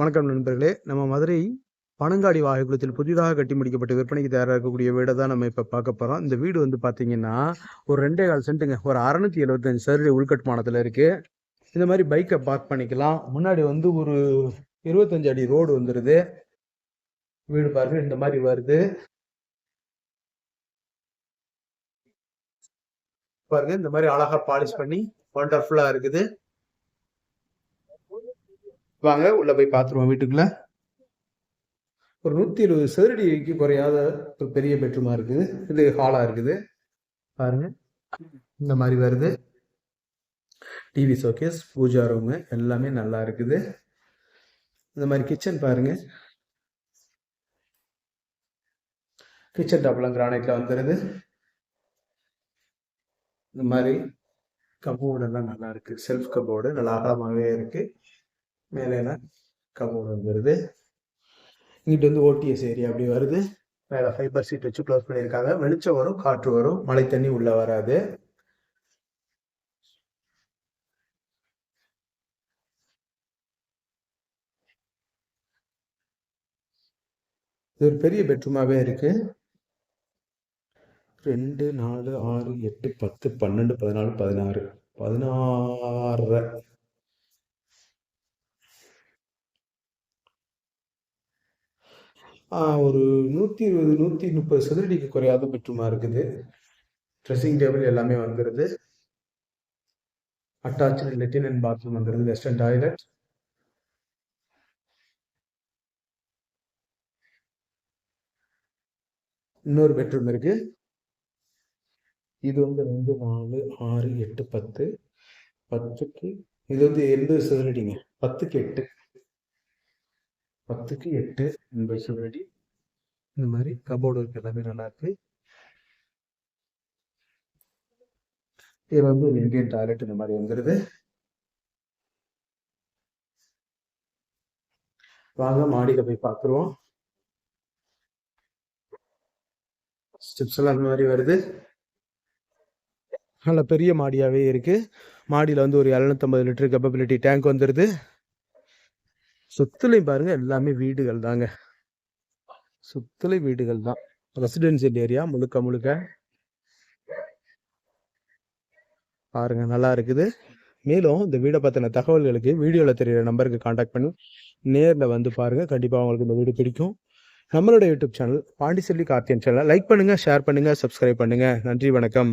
வணக்கம் நண்பர்களே. நம்ம மதுரை பனங்காடி வாகைக்குளத்தில் புதிதாக கட்டி முடிக்கப்பட்டு விற்பனைக்கு தயாராக இருக்கக்கூடிய வீடை தான் நம்ம இப்போ பார்க்க போகிறோம் இந்த வீடு வந்து பார்த்தீங்கன்னா ஒரு ரெண்டே கால் சென்ட்டுங்க. ஒரு அறநூற்றி எழுபத்தஞ்சு சதுர உள்கட்டுமானத்தில் இருக்குது இந்த மாதிரி பைக்கை பார்க் பண்ணிக்கலாம். முன்னாடி வந்து ஒரு இருபத்தஞ்சு அடி ரோடு வந்துடுது வீடு பாருங்க இந்த மாதிரி வருது. பாருங்க இந்த மாதிரி அழகா பாலிஷ் பண்ணி ஒண்டர்ஃபுல்லாக இருக்குது. வாங்க உள்ள போய் பார்த்துருவோம் வீட்டுக்குள்ள. ஒரு நூத்தி இருபது சதுரடிக்கு குறையாத ஒரு பெரிய பெட்ரூமா இருக்குது. இது ஹாலா இருக்குது. பாருங்க இந்த மாதிரி வருது. டிவி ஷோகேஸ் பூஜா ரூமு எல்லாமே நல்லா இருக்குது. இந்த மாதிரி கிச்சன் பாருங்க. கிச்சன் டாப்லாம் கிரானைட்ல வந்துடுது இந்த மாதிரி கபோர்டு எல்லாம் நல்லா இருக்கு. செல்ஃப் கபோர்டு நல்லா அகலமாகவே இருக்கு. மேலேனா கபோர்டு வந்துடுது இங்கிட்டு வந்து ஓடிஎஸ் ஏரியா அப்படி வருது. மேலே ஃபைபர் சீட் வச்சு க்ளோஸ் பண்ணியிருக்காங்க. வெளிச்சம் வரும் காற்று வரும். மழை தண்ணி உள்ள வராது. இது ஒரு பெரிய பெட்ரூமாவே இருக்கு. ரெண்டு நாலு ஆறு எட்டு பத்து பன்னெண்டு பதினாலு பதினாறு. பதினாறரை. ஒரு நூற்றி இருபது நூற்றி முப்பது சதுரடிக்கு குறையாத பெட்ரூமா இருக்குது. ட்ரெஸ்ஸிங் டேபிள் எல்லாமே வந்துடுது அட்டாச்சு லெட்டின் அண்ட் பாத்ரூம் வந்துடுது வெஸ்டர்ன் டாய்லெட் இன்னொரு பெட்ரூம் இருக்கு. இது வந்து ரெண்டு நாலு ஆறு எட்டு பத்து. பத்துக்கு இது வந்து எண்பது சதுரடிங்க. பத்துக்கு எட்டு. பத்துக்கு எட்டு எண்பது சதுரடி இந்த மாதிரி கபோர்டு ஒர்க் எல்லாமே நல்லா இருக்கு. இது வந்து ஒரு இந்தியன் டாய்லெட் இந்த மாதிரி வந்துடுது வாங்க மாடியில் போய் பார்த்துருவோம் ஸ்டெப்ஸ் எல்லாம் மாதிரி வருது. நல்ல பெரிய மாடியாகவே இருக்குது மாடியில் வந்து ஒரு எழுநூத்தம்பது லிட்டர் கெப்பபிலிட்டி டேங்க் வந்துடுது சுத்துலையும் பாருங்க எல்லாமே வீடுகள் தாங்க சுத்துலை வீடுகள் தான் ரெசிடென்சியல் ஏரியா முழுக்க முழுக்க. பாருங்க நல்லா இருக்குது. மேலும் இந்த வீடை பற்றின தகவல்களுக்கு வீடியோவில் தெரியிற நம்பருக்கு காண்டாக்ட் பண்ணி நேரில் வந்து பாருங்க. கண்டிப்பாக உங்களுக்கு இந்த வீடு பிடிக்கும். நம்மளோட YouTube channel Pandiselvi Karthiyan channel like பண்ணுங்க ஷேர் பண்ணுங்க சப்ஸ்கிரைப் பண்ணுங்க. நன்றி வணக்கம்.